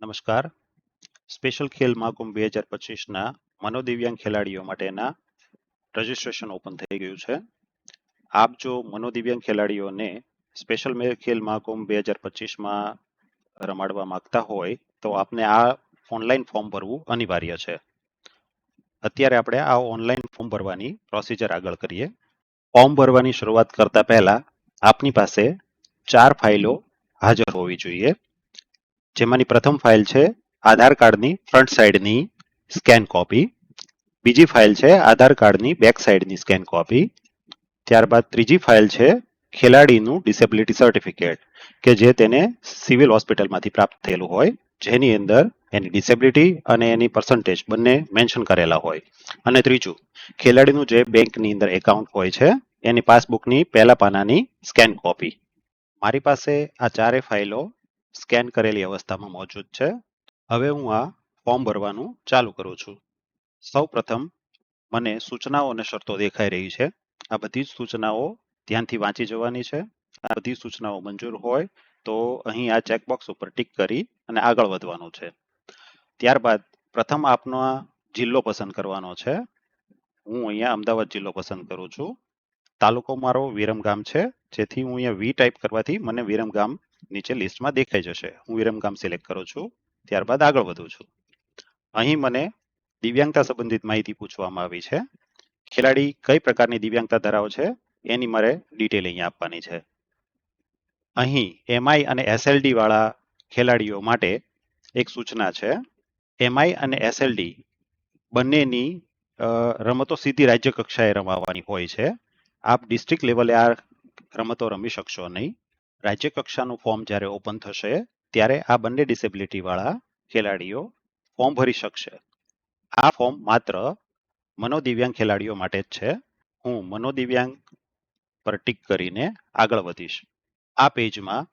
નમસ્કાર. સ્પેશિયલ ખેલ મહાકુંભ બે હજાર પચીસના મનોદિવ્યાંગ ખેલાડીઓ માટેના રજિસ્ટ્રેશન ઓપન થઈ ગયું છે. આપ જો મનોદિવ્યાંગ ખેલાડીઓને સ્પેશિયલ ખેલ મહાકુંભ બે હજાર પચીસમાં રમાડવા માંગતા હોય તો આપને આ ઓનલાઈન ફોર્મ ભરવું અનિવાર્ય છે. અત્યારે આપણે આ ઓનલાઈન ફોર્મ ભરવાની પ્રોસિજર આગળ કરીએ. ફોર્મ ભરવાની શરૂઆત કરતા પહેલા આપની પાસે ચાર ફાઇલો હાજર હોવી જોઈએ. જેમાંની પ્રથમ ફાઇલ છે આધાર કાર્ડની ફ્રન્ટ સાઈડની સ્કેન કોપી બીજી ફાઇલ છે આધાર કાર્ડની બેક સાઈડની સ્કેન કોપી ત્યારબાદ ત્રીજી ફાઇલ છે ખેલાડીનું ડિસેબિલિટી સર્ટિફિકેટ કે જે તેને સિવિલ હોસ્પિટલમાંથી પ્રાપ્ત થયેલું હોય, જેની અંદર એની ડિસેબિલિટી અને એની પર્સન્ટેજ બંને મેન્શન કરેલા હોય. અને ત્રીજું, ખેલાડીનું જે બેંકની અંદર એકાઉન્ટ હોય છે, એની પાસબુકની પહેલા પાનાની સ્કેન કોપી મારી પાસે આ ચારે ફાઇલો સ્કેન કરેલી અવસ્થામાં મોજૂદ છે. હવે હું આ ફોર્મ ભરવાનું ચાલુ કરું છું. સૌ પ્રથમ મને સૂચનાઓ અને શરતો દેખાઈ રહી છે. આ બધી જ સૂચનાઓ ધ્યાનથી વાંચી જવાની છે. આ બધી સૂચનાઓ મંજૂર હોય તો અહીં આ ચેકબોક્સ ઉપર ટિક કરી અને આગળ વધવાનું છે. ત્યારબાદ પ્રથમ આપનો આ જિલ્લો પસંદ કરવાનો છે. હું અહીંયા અમદાવાદ જિલ્લો પસંદ કરું છું. તાલુકો મારો વિરમગામ છે. જેથી હું અહીંયા વી ટાઈપ કરવાથી મને વિરમગામ નીચે લિસ્ટમાં દેખાઈ જશે. હું વિરમગામ સિલેક્ટ કરું છું. ત્યારબાદ આગળ વધું છું. અહીં મને દિવ્યાંગતા સંબંધિત માહિતી પૂછવામાં આવી છે. ખેલાડી કઈ પ્રકારની દિવ્યાંગતા ધરાવે છે? એની મારે ડિટેલ અહીંયા આપવાની છે. અહીં એમઆઈ અને એસએલડી વાળા ખેલાડીઓ માટે એક સૂચના છે. એમઆઈ અને એસએલડી બંનેની રમતો સીધી રાજ્ય કક્ષાએ રમાવાની હોય છે. આપ ડિસ્ટ્રિક્ટ લેવલે આ રમતો રમી શકશો નહીં. રાજ્ય કક્ષાનું ફોર્મ જ્યારે ઓપન થશે, ત્યારે આ બંને ડિસેબિલિટીવાળા ખેલાડીઓ ફોર્મ ભરી શકશે. આ ફોર્મ માત્ર મનોદિવ્યાંગ ખેલાડીઓ માટે જ છે. હું મનોદિવ્યાંગ પર ટીક કરીને આગળ વધીશ. આ પેજમાં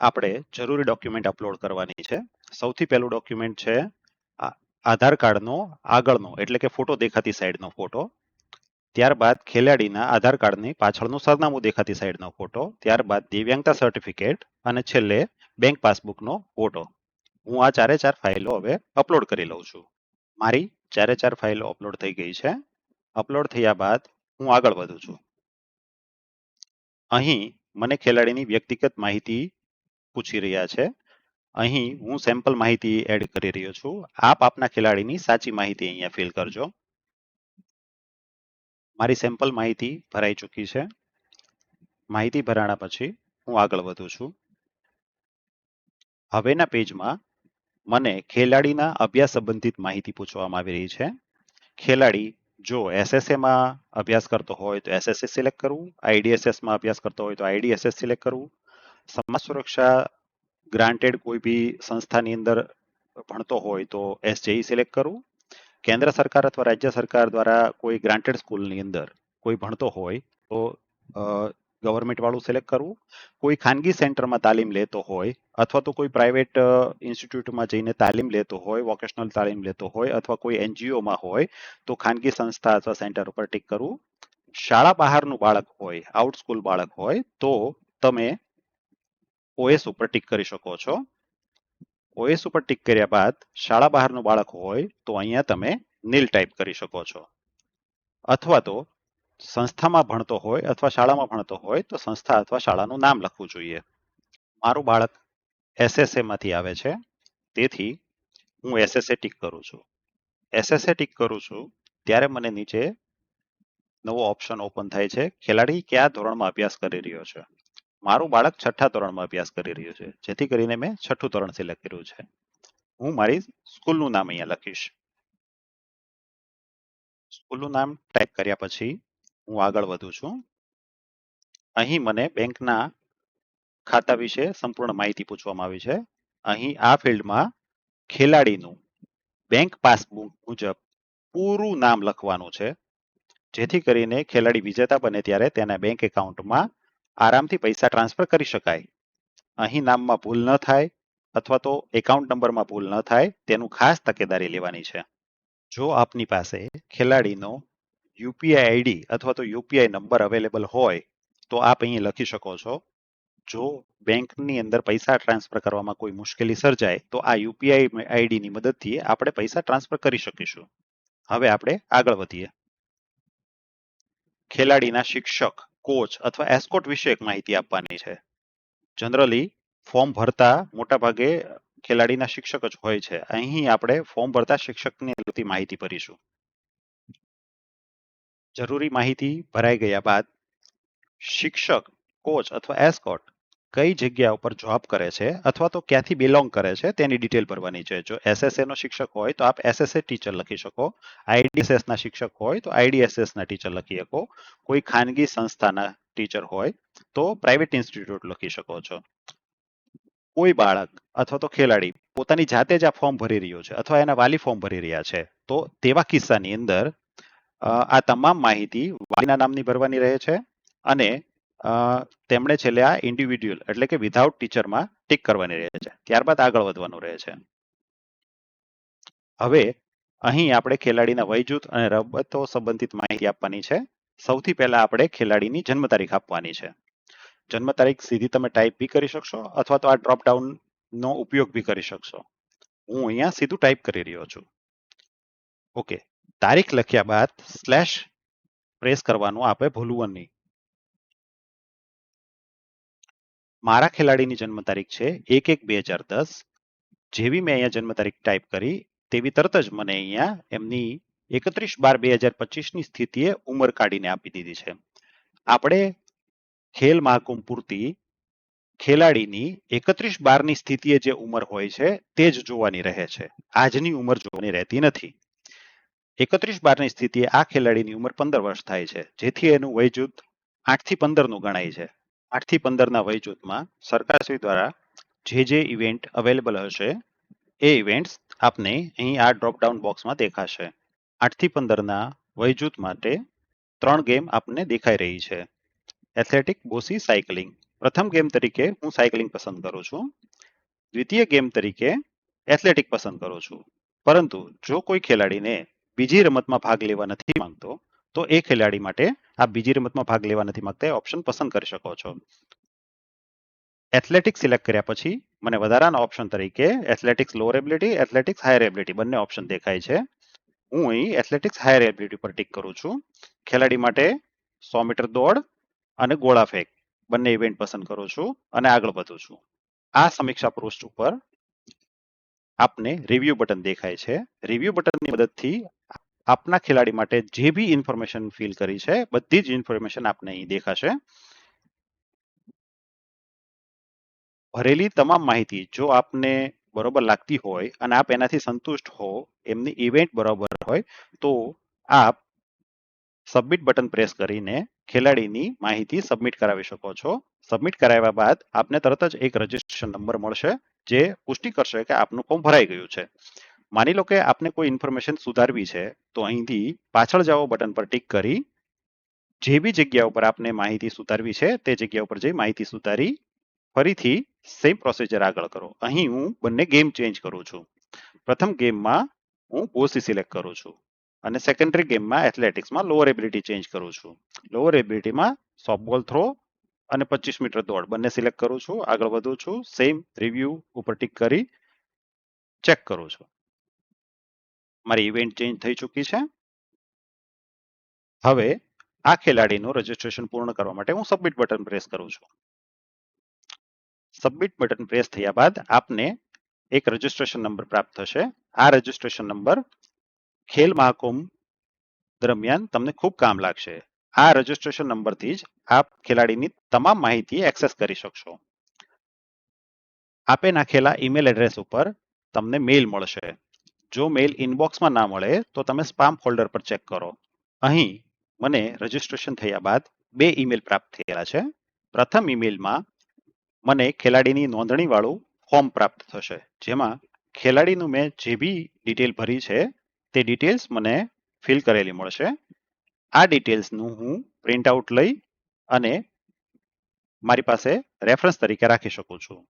આપણે જરૂરી ડોક્યુમેન્ટ અપલોડ કરવાની છે. સૌથી પહેલું ડોક્યુમેન્ટ છે આધાર કાર્ડનો આગળનો, એટલે કે ફોટો દેખાતી સાઈડનો ફોટો ત્યારબાદ ખેલાડીના આધાર કાર્ડની પાછળનું સરનામું દેખાતી સાઈડનો ફોટો ત્યારબાદ દિવ્યાંગતા સર્ટિફિકેટ અને છેલ્લે બેંક પાસબુકનો ફોટો હું આ ચારે ચાર ફાઇલો હવે અપલોડ કરી લઉં છું. મારી ચારે ચાર ફાઇલો અપલોડ થઈ ગઈ છે. અપલોડ થયા બાદ હું આગળ વધું છું. અહીં મને ખેલાડીની વ્યક્તિગત માહિતી પૂછી રહ્યા છે. અહીં હું સેમ્પલ માહિતી એડ કરી રહ્યો છું. આપ આપના ખેલાડીની સાચી માહિતી અહીંયા ફિલ કરજો. મારી સેમ્પલ માહિતી ભરાઈ ચૂકી છે. માહિતી ભરાણા પછી હું આગળ વધું છું. હવેના પેજમાં મને ખેલાડીના અભ્યાસ સંબંધિત માહિતી પૂછવામાં આવી રહી છે. ખેલાડી જો એસએસએમાં અભ્યાસ કરતો હોય તો એસએસએ સિલેક્ટ કરવું આઈડીએસએસમાં અભ્યાસ કરતો હોય તો આઈડીએસએસ સિલેક્ટ કરવું. સમાજ સુરક્ષા ગ્રાન્ટેડ કોઈ બી સંસ્થાની અંદર ભણતો હોય તો એસજેઈ સિલેક્ટ કરવું. કેન્દ્ર સરકાર અથવા રાજ્ય સરકાર દ્વારા કોઈ ગ્રાન્ટેડ સ્કૂલની અંદર કોઈ ભણતો હોય તો ગવર્મેન્ટ વાળું સિલેક્ટ કરવું. કોઈ ખાનગી સેન્ટરમાં તાલીમ લેતો હોય અથવા તો કોઈ પ્રાઇવેટ ઇન્સ્ટિટ્યૂટમાં જઈને તાલીમ લેતો હોય વોકેશનલ તાલીમ લેતો હોય અથવા કોઈ એનજીઓમાં હોય તો ખાનગી સંસ્થા અથવા સેન્ટર ઉપર ટીક કરવું. શાળા બહારનું બાળક હોય આઉટ સ્કૂલ બાળક હોય તો તમે ઓએસ ઉપર ટીક કરી શકો છો. ઓએસ ઉપર ટીક કર્યા બાદ શાળા બહારનું બાળક હોય તો અહીંયા તમે નીલ ટાઈપ કરી શકો છો. અથવા તો સંસ્થામાં ભણતો હોય અથવા શાળામાં ભણતો હોય તો સંસ્થા અથવા શાળાનું નામ લખવું જોઈએ. મારું બાળક એસએસએ માંથી આવે છે. તેથી હું એસએસએ ટીક કરું છું. એસએસએ ટીક કરું છું ત્યારે મને નીચે નવો ઓપ્શન ઓપન થાય છે. ખેલાડી કયા ધોરણમાં અભ્યાસ કરી રહ્યો છે? મારું બાળક છઠ્ઠા ધોરણમાં અભ્યાસ કરી રહ્યું છે. જેથી કરીને મેં છઠ્ઠું ધોરણ સિલેક્ટ કર્યું છે. હું મારી સ્કૂલનું નામ અહીંયા લખીશ. સ્કૂલનું નામ ટાઈપ કર્યા પછી હું આગળ વધું છું. અહીં મને બેંકના ખાતા વિશે સંપૂર્ણ માહિતી પૂછવામાં આવી છે. અહીં આ ફિલ્ડમાં ખેલાડીનું બેંક પાસબુક મુજબ પૂરું નામ લખવાનું છે. જેથી કરીને ખેલાડી વિજેતા બને ત્યારે તેના બેંક એકાઉન્ટમાં આરામથી પૈસા ટ્રાન્સફર કરી શકાય. અહીં નામમાં ભૂલ ન થાય અથવા તો એકાઉન્ટ નંબરમાં ભૂલ ન થાય તેનું ખાસ તકેદારી લેવાની છે. જો આપની પાસે ખેલાડીનો યુપીઆઈ આઈડી અથવા તો યુપીઆઈ નંબર અવેલેબલ હોય તો આપ અહીં લખી શકો છો, જો બેંકની અંદર પૈસા ટ્રાન્સફર કરવામાં કોઈ મુશ્કેલી સર્જાય તો આ યુપીઆઈ આઈડી ની મદદથી આપણે પૈસા ટ્રાન્સફર કરી શકીશું. હવે આપણે આગળ વધીએ. ખેલાડીના શિક્ષક કોચ અથવા એસ્કોટ વિશે માહિતી આપવાની છે. જનરલી ફોર્મ ભરતા મોટા ભાગે ખેલાડીના શિક્ષક જ હોય છે. અહીં આપણે ફોર્મ ભરતા શિક્ષકને લગતી માહિતી ભરીશું. જરૂરી માહિતી ભરાઈ ગયા બાદ શિક્ષક, કોચ અથવા એસ્કોટ કઈ જગ્યા ઉપર જોબ કરે છે અથવા તો ક્યાંથી બિલોંગ કરે છે તેની ડિટેલ ભરવાની છે. જો એસએસએ નો શિક્ષક હોય તો આપ એસએસએ ટીચર લખી શકો. આઈડીએસએસ ના શિક્ષક હોય તો આઈડીએસએસ ના ટીચર લખી શકો. કોઈ ખાનગી સંસ્થાના ટીચર હોય તો પ્રાઇવેટ ઇન્સ્ટિટ્યૂટ લખી શકો છો. કોઈ બાળક અથવા તો ખેલાડી પોતાની જાતે જ આ ફોર્મ ભરી રહ્યો છે અથવા એના વાલી ફોર્મ ભરી રહ્યા છે તો તેવા કિસ્સાની અંદર આ તમામ માહિતી વાલીના નામની ભરવાની રહે છે અને તેમણે છેલ્લે આ ઇન્ડિવિડ્યુઅલ એટલે કે વિધાઉટ ટીચરમાં ટીક કરવાની રહે છે. ત્યારબાદ આગળ વધવાનું રહે છે. હવે અહીં આપણે ખેલાડીના વયજૂથ અને રમતો સંબંધિત માહિતી આપવાની છે. સૌથી પહેલા આપણે ખેલાડીની જન્મ તારીખ આપવાની છે. જન્મ તારીખ સીધી તમે ટાઈપ બી કરી શકશો અથવા તો આ ડ્રોપ ડાઉન નો ઉપયોગ બી કરી શકશો. હું અહીંયા સીધું ટાઈપ કરી રહ્યો છું. ઓકે તારીખ લખ્યા બાદ સ્લેશ પ્રેસ કરવાનું આપણે ભૂલવું નહીં. મારા ખેલાડીની જન્મ તારીખ છે એક એક બે હજાર દસ. જેવી મેં અહીંયા જન્મ તારીખ ટાઈપ કરી, તેવી તરત જ મને અહીંયા એમની એકત્રીસ બાર બે હજાર પચીસની સ્થિતિએ ઉંમર કાઢીને આપી દીધી છે. આપણે ખેલ મહાકુંભ પૂરતી ખેલાડીની એકત્રીસ બારની સ્થિતિએ જે ઉંમર હોય છે, તે જ જોવાની રહે છે. આજની ઉંમર જોવાની રહેતી નથી. એકત્રીસ બારની સ્થિતિએ આ ખેલાડીની ઉંમર પંદર વર્ષ થાય છે. જેથી એનું વય જૂથ આઠથી પંદરનું ગણાય છે. આઠથી પંદરના વય જૂથમાં સરકારશ્રી દ્વારા જે જે ઇવેન્ટ અવેલેબલ હશે, એ ઇવેન્ટ્સ આપને અહીં આ ડ્રોપડાઉન બોક્સમાં દેખાશે. આઠથી પંદરના વય જૂથ માટે ત્રણ ગેમ આપને દેખાઈ રહી છે. એથ્લેટિક બોસી સાયકલિંગ. પ્રથમ ગેમ તરીકે હું સાયકલિંગ પસંદ કરું છું. દ્વિતીય ગેમ તરીકે એથ્લેટિક પસંદ કરું છું. પરંતુ જો કોઈ ખેલાડીને બીજી રમતમાં ભાગ લેવા નથી માંગતો તો એ ખેલાડી માટે આ બીજી રમતમાં ભાગ લેવા નથી માંગતા, એ ઓપ્શન પસંદ કરી શકો છો. એથ્લેટિક્સ સિલેક્ટ કર્યા પછી મને વધારાના ઓપ્શન તરીકે athletics lower ability athletics higher ability બંને ઓપ્શન દેખાય છે. હું અહીં એથ્લેટિક્સ હાયર એબિલિટી પર ટિક કરું છું. ખેલાડી માટે સો મીટર દોડ અને ગોળા ફેંક બંને ઇવેન્ટ પસંદ કરું છું અને આગળ વધું છું. આ સમીક્ષા પૃષ્ઠ ઉપર આપને રિવ્યુ બટન દેખાય છે. રિવ્યુ બટનની મદદથી આપના ખેલાડી માટે જે બી ઇન્ફોર્મેશન ફિલ કરી છે, બધી જ ઇન્ફોર્મેશન આપને અહીં દેખાશે. ભરેલી તમામ માહિતી જો આપને બરોબર લાગતી હોય અને આપ એનાથી સંતુષ્ટ હો, એમની ઇવેન્ટ બરોબર હોય, તો આપ સબમિટ બટન પ્રેસ કરીને ખેલાડીની માહિતી સબમિટ કરાવી શકો છો. સબમિટ કરાવ્યા બાદ આપને તરત જ એક રજિસ્ટ્રેશન નંબર મળશે, જે પુષ્ટિ કરશે કે આપનું ફોર્મ ભરાઈ ગયું છે. માની લો કે આપને કોઈ ઇન્ફોર્મેશન સુધારવી છે, તો અહીંથી પાછળ જાઓ બટન પર ટિક કરી. જે બી જગ્યા ઉપર આપને માહિતી સુધારવી છે, તે જગ્યા ઉપર જઈ માહિતી સુધારી ફરીથી સેમ પ્રોસિજર આગળ કરો. અહીં હું બંને ગેમ ચેન્જ કરું છું. પ્રથમ ગેમમાં હું ઓસી સિલેક્ટ કરું છું અને સેકન્ડરી ગેમમાં એથ્લેટિક્સમાં લોઅર એબિલિટી ચેન્જ કરું છું. લોઅર એબિલિટીમાં સોફ્ટબોલ થ્રો અને પચીસ મીટર દોડ બંને સિલેક્ટ કરું છું, આગળ વધું છું સેમ રિવ્યુ ઉપર ટિક કરી ચેક કરું છું. મારી ઇવેન્ટ ચેન્જ થઈ ચૂકી છે. હવે આ ખેલાડીનું રજીસ્ટ્રેશન પૂર્ણ કરવા માટે હું સબમિટ બટન પ્રેસ કરું છું. સબમિટ બટન પ્રેસ થયા બાદ આપને એક રજીસ્ટ્રેશન નંબર પ્રાપ્ત થશે. આ રજીસ્ટ્રેશન નંબર ખેલ મહાકુંભ દરમિયાન તમને ખૂબ કામ લાગશે. આ રજીસ્ટ્રેશન નંબરથી જ આપ ખેલાડીની તમામ માહિતી એક્સેસ કરી શકશો. આપે નાખેલા ઈમેલ એડ્રેસ ઉપર તમને મેઇલ મળશે. જો મેઇલ ઇનબોક્સમાં ના મળે, તો તમે સ્પામ ફોલ્ડર પર ચેક કરો. અહીં મને રજીસ્ટ્રેશન થયા બાદ બે ઈમેલ પ્રાપ્ત થયેલા છે. પ્રથમ ઈમેલમાં મને ખેલાડીની નોંધણીવાળું ફોર્મ પ્રાપ્ત થશે, જેમાં ખેલાડીનું મેં જે બી ડિટેલ ભરી છે, તે ડિટેલ્સ મને ફિલ કરેલી મળશે. આ ડિટેલ્સનું હું પ્રિન્ટ આઉટ લઈ અને મારી પાસે રેફરન્સ તરીકે રાખી શકું છું.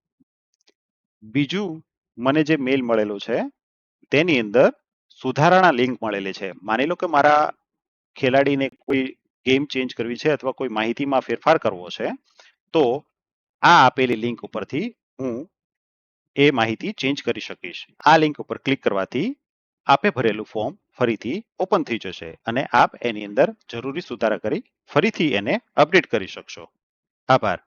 બીજું, મને જે મેલ મળેલું છે તેની અંદર સુધારણા લિંક મળેલી છે. માની લો કે મારા ખેલાડીને કોઈ ગેમ ચેન્જ કરવી છે અથવા કોઈ માહિતીમાં ફેરફાર કરવો છે, તો આ આપેલી લિંક ઉપરથી હું એ માહિતી ચેન્જ કરી શકીશ. આ લિંક ઉપર ક્લિક કરવાથી આપે ભરેલું ફોર્મ ફરીથી ઓપન થઈ જશે અને આપ એની અંદર જરૂરી સુધારા કરી ફરીથી એને અપડેટ કરી શકશો. આભાર.